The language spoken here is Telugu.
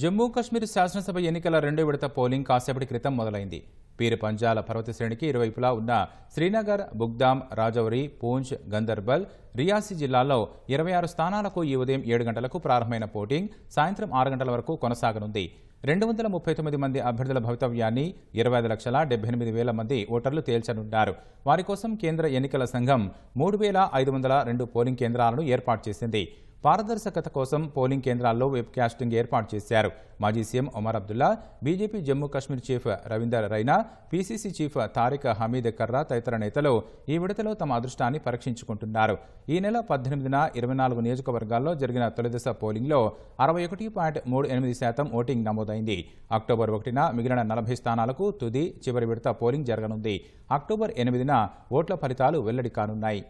జమ్మూ కాశ్మీర్ శాసనసభ ఎన్నికల రెండో విడత పోలింగ్ కాసేపటి క్రితం మొదలైంది. పీరు పంజాల పర్వత శ్రేణికి ఇరువైపులా ఉన్న శ్రీనగర్ బుగ్దాం రాజౌరి పూంచ్ గందర్బల్ రియాసీ జిల్లాల్లో ఇరవై ఆరు స్థానాలకు ఈ ఉదయం ఏడు గంటలకు ప్రారంభమైన పోటింగ్ సాయంత్రం ఆరు గంటల వరకు కొనసాగనుంది. రెండు వందల ముప్పై తొమ్మిది మంది అభ్యర్థుల భవితవ్యాన్ని ఇరవై ఐదు లక్షల డెబ్బై ఎనిమిది వేల మంది ఓటర్లు తేల్చనున్నారు. వారి కోసం కేంద్ర ఎన్నికల సంఘం మూడు వేల ఐదు వందల రెండు పోలింగ్ కేంద్రాలను ఏర్పాటు చేసింది. పారదర్శకత కోసం పోలింగ్ కేంద్రాల్లో వెబ్ క్యాస్టింగ్ ఏర్పాటు చేశారు. మాజీ CM Omar Abdullah BJP Jammu Kashmir chief Ravinder Raina PCC chief Tariq Hameed Karra తదితర నేతలు ఈ విడతలో తమ అదృష్టాన్ని పరీక్షించుకుంటున్నారు. ఈ నెల పద్దెనిమిదిన ఇరవై నాలుగు నియోజకవర్గాల్లో జరిగిన తొలిదశ పోలింగ్లో అరవై ఒకటి పాయింట్ మూడు ఎనిమిది శాతం ఓటింగ్ నమోదైంది. అక్టోబర్ ఒకటిన మిగిలిన నలభై స్థానాలకు తుది చివరి విడత పోలింగ్ జరగనుంది. అక్టోబర్ ఎనిమిదిన ఓట్ల ఫలితాలు వెల్లడి కానున్నాయి.